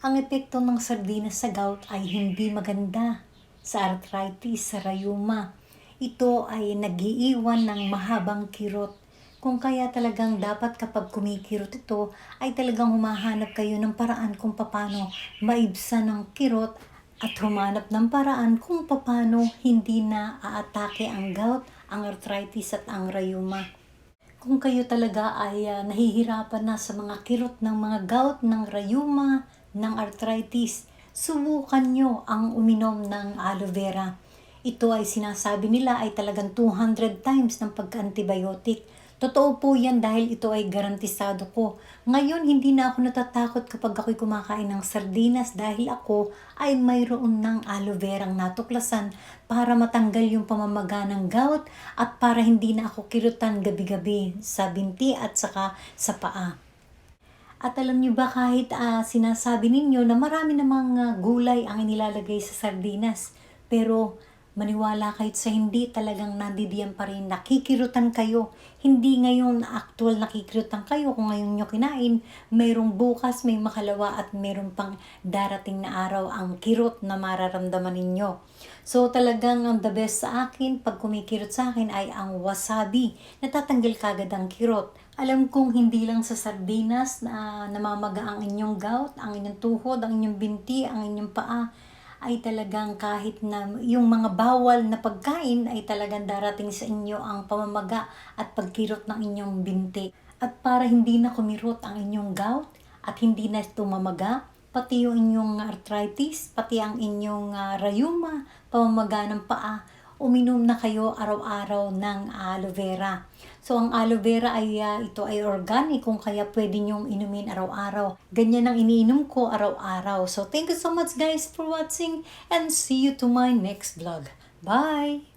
Ang epekto ng sardinas sa gout ay hindi maganda sa arthritis, sa rayuma. Ito ay nagiiwan ng mahabang kirot. Kung kaya talagang dapat kapag kumikirot ito, ay talagang humahanap kayo ng paraan kung paano maibsan ng kirot at humanap ng paraan kung paano hindi na aatake ang gout, ang arthritis at ang rayuma. Kung kayo talaga ay ah, nahihirapan na sa mga kirot ng mga gout, ng rayuma, ng arthritis, subukan nyo ang uminom ng aloe vera. Ito ay sinasabi nila ay talagang 200 times ng pagka-antibiotic. Totoo po yan dahil ito ay garantisado ko. Ngayon, hindi na ako natatakot kapag ako'y kumakain ng sardinas dahil ako ay mayroon ng aloe verang natuklasan para matanggal yung pamamaga ng gout at para hindi na ako kirutan gabi-gabi sa binti at saka sa paa. At alam niyo ba kahit ah, sinasabi ninyo na marami namang ah, gulay ang inilalagay sa sardinas, pero maniwala kahit sa hindi talagang nandidiyan pa rin nakikirutan kayo. Hindi ngayon na actual nakikirutan kayo kung ngayon nyo kinain, mayroong bukas, may makalawa at mayroong pang darating na araw ang kirot na mararamdaman ninyo. So talagang ang the best sa akin pag kumikirot sa akin ay ang wasabi. Natatanggal kagad ang kirot. Alam kong hindi lang sa sardinas na namamaga ang inyong gout, ang inyong tuhod, ang inyong binti, ang inyong paa, ay talagang kahit na yung mga bawal na pagkain ay talagang darating sa inyo ang pamamaga at pagkirot ng inyong binti. At para hindi na kumirot ang inyong gout at hindi na tumamaga, pati yung inyong arthritis, pati ang inyong ah, rayuma, pamamaga ng paa, uminom na kayo araw-araw ng aloe vera. So ang aloe vera ay ah, ito ay organic kung kaya pwede nyong inumin araw-araw. Ganyan ang iniinom ko araw-araw. So thank you so much guys for watching and see you to my next vlog. Bye!